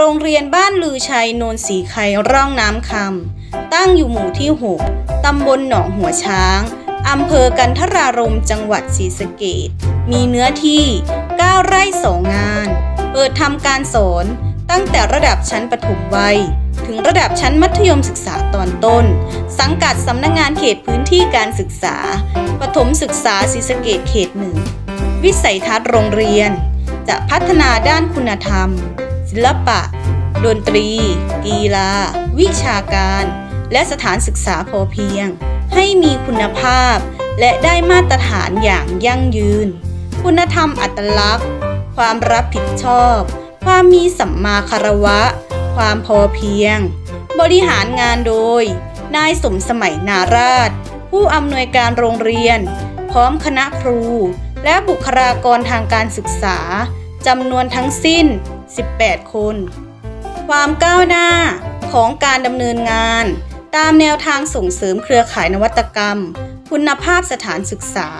โรงเรียนบ้านลือชัยโนนสีไคร่องน้ำคำตั้งอยู่หมู่ที่ 6 ตำบลหนองหัวช้าง อำเภอกันทรารมจังหวัดศรีสะเกดมีเนื้อที่ 9 ไร่สองงาน เปิดทำการสอนตั้งแต่ระดับชั้นประถมวัย ถึงระดับชั้นมัธยมศึกษาตอนต้น สังกัดสำนักงงานเขตพื้นที่การศึกษา ประถมศึกษาศรีสะเกดเขตหนึ่ง วิสัยทัศน์โรงเรียน จะพัฒนาด้านคุณธรรม ศิลปะ ดนตรี กีฬา วิชาการ และสถานศึกษาพอเพียง ให้มีคุณภาพ และได้มาตรฐานอย่างยั่งยืน คุณธรรมอัตลักษณ์ ความรับผิดชอบ ความมีสัมมาคารวะ ความพอเพียง บริหารงานโดย นายสมสมัยนาราช ผู้อำนวยการโรงเรียน พร้อมคณะครู และบุคลากรทางการศึกษาจำนวนทั้งสิ้น 18 คน ความก้าวหน้าของการดำเนินงาน ตามแนวทางส่งเสริมเครือข่ายนวัตกรรม คุณภาพสถานศึกษา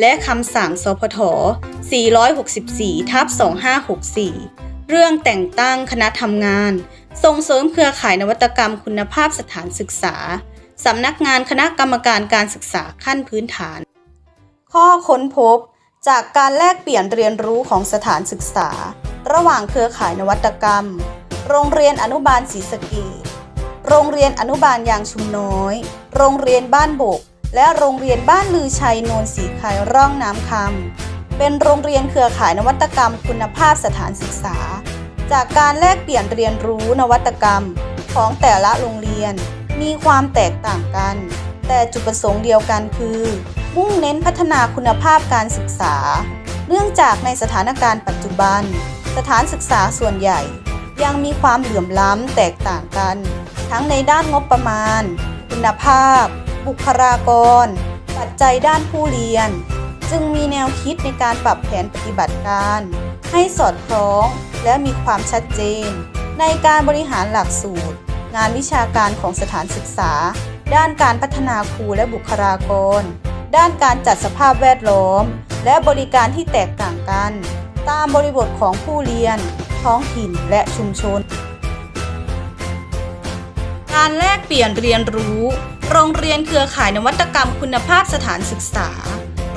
และคำสั่งสพท 464 ทับ 2564 เรื่องแต่งตั้งคณะทำงาน ส่งเสริมเครือข่ายนวัตกรรม คุณภาพสถานศึกษาสำนักงานคณะกรรมการการศึกษาขั้นพื้นฐาน ข้อค้นพบจากการแลกเปลี่ยนเรียนรู้ของสถานศึกษา ระหว่างเครือข่ายนวัตกรรม โรงเรียนอนุบาลศรีสะเกษโรงเรียนอนุบาลยางชุมน้อย โรงเรียนบ้านบก และโรงเรียนบ้านลือชัยโนนสีไคร่องน้ำคำเป็นโรงเรียนเครือข่ายนวัตกรรมคุณภาพสถานศึกษา จากการแลกเปลี่ยนเรียนรู้นวัตกรรมของแต่ละโรงเรียน มีความแตกต่างกัน แต่จุดประสงค์เดียวกันคือ มุ่งเน้นพัฒนาคุณภาพการศึกษา เนื่องจากในสถานการณ์ปัจจุบัน สถานศึกษาส่วนใหญ่ ยังมีความเหลื่อมล้ำแตกต่างกัน ทั้งในด้านงบประมาณ คุณภาพ บุคลากร ปัจจัยด้านผู้เรียน จึงมีแนวคิดในการปรับแผนปฏิบัติการ ให้สอดคล้องและมีความชัดเจน ในการบริหารหลักสูตร งานวิชาการของสถานศึกษา ด้านการพัฒนาครูและบุคลากร ด้านการจัดสภาพแวดล้อม และบริการที่แตกต่างกัน ตามบริบทของผู้เรียน ท้องถิ่นและชุมชน การแลกเปลี่ยนเรียนรู้ โรงเรียนเครือข่ายนวัตกรรมคุณภาพสถานศึกษา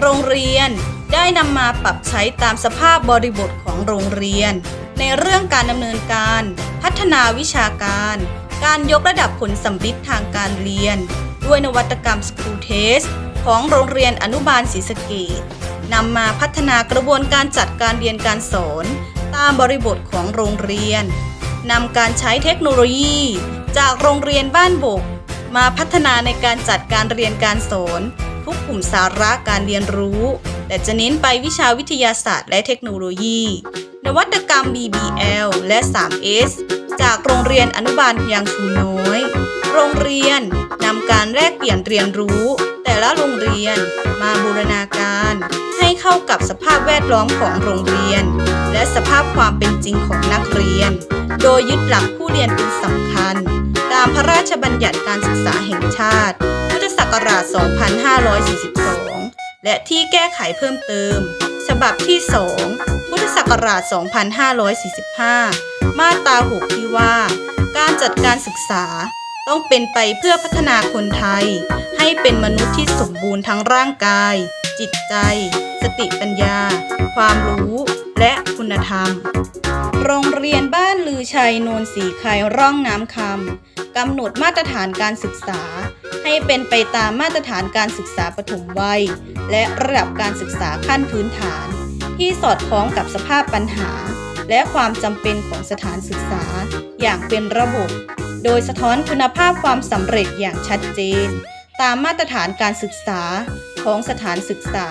โรงเรียนได้นำมาปรับใช้ตามสภาพบริบทของโรงเรียน ในเรื่องการดำเนินการ พัฒนาวิชาการ การยกระดับผลสัมฤทธิ์ทางการเรียน ด้วยนวัตกรรมสกูเทสของโรงเรียนอนุบาลศรีสะเกด นำมาพัฒนากระบวนการจัดการเรียนการสอน ตามบริบทของโรงเรียนนำการใช้เทคโนโลยี จากโรงเรียนบ้านบก มาพัฒนาในการจัดการเรียนการสอน ทุกกลุ่มสาระการเรียนรู้ แต่จะเน้นไปวิชาวิทยาศาสตร์และเทคโนโลยี นวัตกรรม BBL และ 3S จากโรงเรียนอนุบาลยางชุมน้อย โรงเรียนนำการแลกเปลี่ยนเรียนรู้ ละโรงเรียน มาบูรณาการ ให้เข้ากับสภาพแวดล้อมของโรงเรียน และสภาพความเป็นจริงของนักเรียน โดยยึดหลักผู้เรียนเป็นสำคัญ ตามพระราชบัญญัติการศึกษาแห่งชาติ พุทธศักราช 2542 และที่แก้ไขเพิ่มเติม ฉบับที่ 2 พุทธศักราช 2545 มาตรา 6 ที่ว่า การจัดการศึกษา ต้องเป็นไปเพื่อพัฒนาคนไทย ให้เป็นมนุษย์ที่สมบูรณ์ทั้งร่างกาย จิตใจ สติปัญญา ความรู้ และคุณธรรม โรงเรียนบ้านลือชัยโนนสีไคร่องน้ำคำกำหนดมาตรฐานการศึกษา ให้เป็นไปตามมาตรฐานการศึกษาปฐมวัย และระดับการศึกษาขั้นพื้นฐาน ที่สอดคล้องกับสภาพปัญหา และความจำเป็นของสถานศึกษาอย่างเป็นระบบ โดยสะท้อนคุณภาพความสำเร็จอย่างชัดเจน ตามมาตรฐานการศึกษาของสถานศึกษา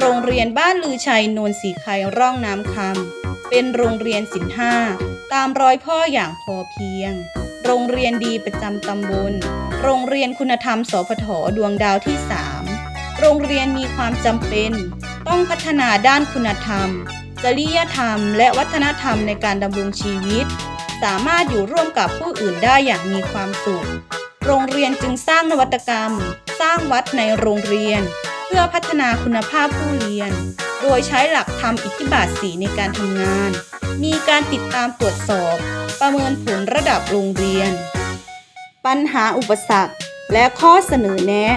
โรงเรียนบ้านลือชัยโนนสีไคร่องน้ำคำเป็นโรงเรียนศิลห้าตามรอยพ่ออย่างพอเพียง โรงเรียนดีประจำตำบล โรงเรียนคุณธรรมสพทดวงดาวที่ 3 โรงเรียนมีความจำเป็น ต้องพัฒนาด้านคุณธรรมจริยธรรม และวัฒนธรรมในการดำรงชีวิต สามารถอยู่ร่วมกับผู้อื่นได้อย่างมีความสุข โรงเรียนจึงสร้างนวัตกรรม สร้างวัดในโรงเรียน เพื่อพัฒนาคุณภาพผู้เรียน โดยใช้หลักธรรมอิทธิบาทสีในการทำงาน มีการติดตามตรวจสอบ ประเมินผลระดับโรงเรียน ปัญหาอุปสรรค และข้อเสนอแนะ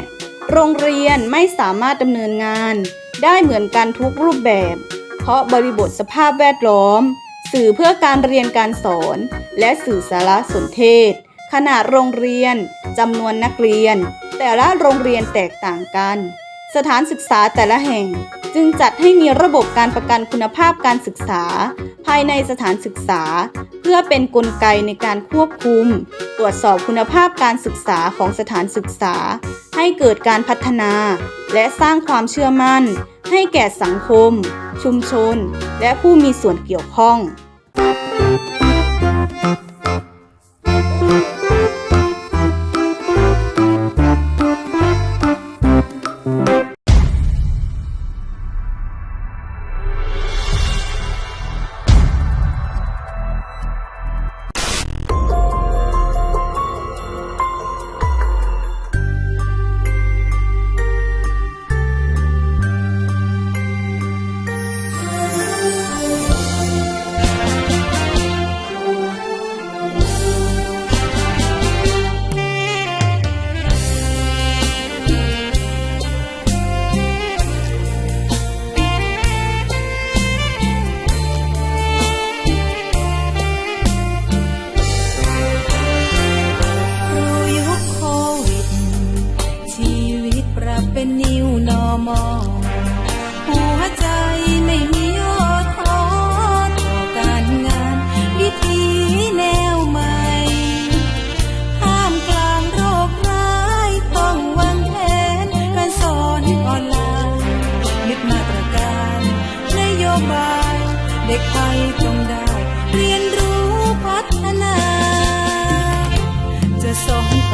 โรงเรียนไม่สามารถดำเนินงาน ได้เหมือนกันทุกรูปแบบ เพราะบริบทสภาพแวดล้อม สื่อเพื่อการเรียนการสอน และสื่อสารสนเทศ ขนาดโรงเรียนจำนวนนักเรียน แต่ละโรงเรียนแตกต่างกัน สถานศึกษาแต่ละแห่ง จึงจัดให้มีระบบการประกันคุณภาพการศึกษา ภายในสถานศึกษา เพื่อเป็นนกลไกในการควบคุม ตรวจสอบคุณภาพการศึกษาของสถานศึกษา ให้เกิดการพัฒนา และสร้างความเชื่อมั่น ให้แก่สังคม ชุมชน และผู้มีส่วนเกี่ยวข้อง วนอมอหัวใจไม่มีย่อท้อต่อการงานวิธีแนวใหม่ท่ามกลางโรคร้ายต้องวางแผนการสอนออนไลน์ยึดมาตรการนโยบายเด็กไทยต้องได้เรียนรู้พัฒนา จะสอน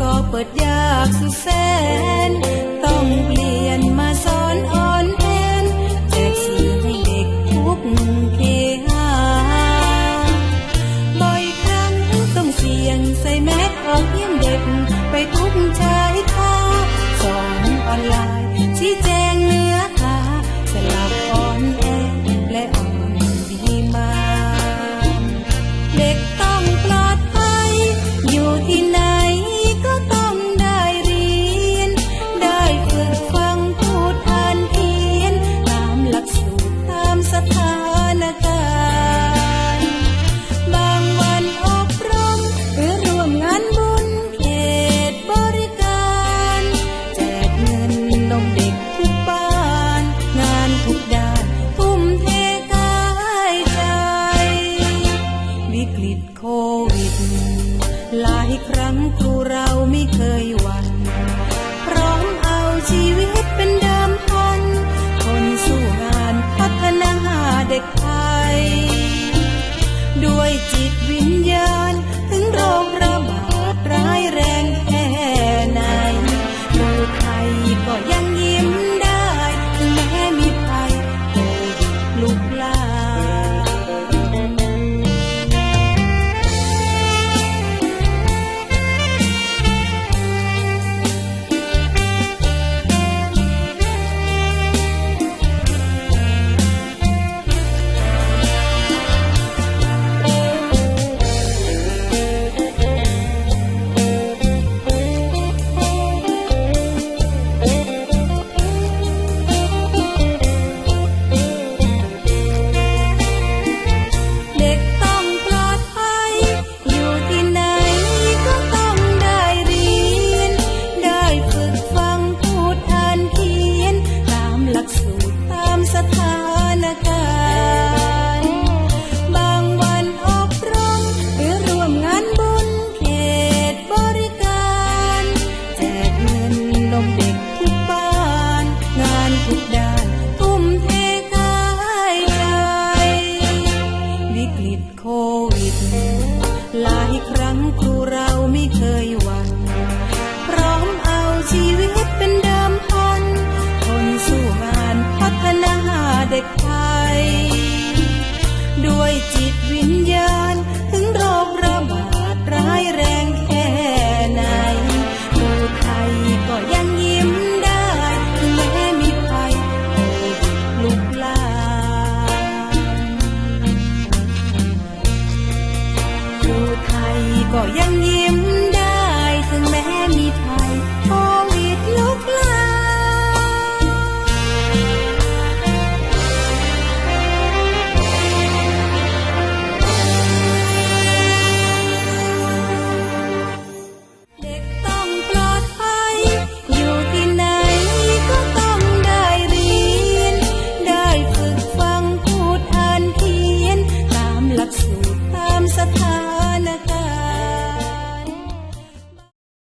ก็เปิดยากสุดแสน ต้องเปลี่ยนมาสอนอ่อน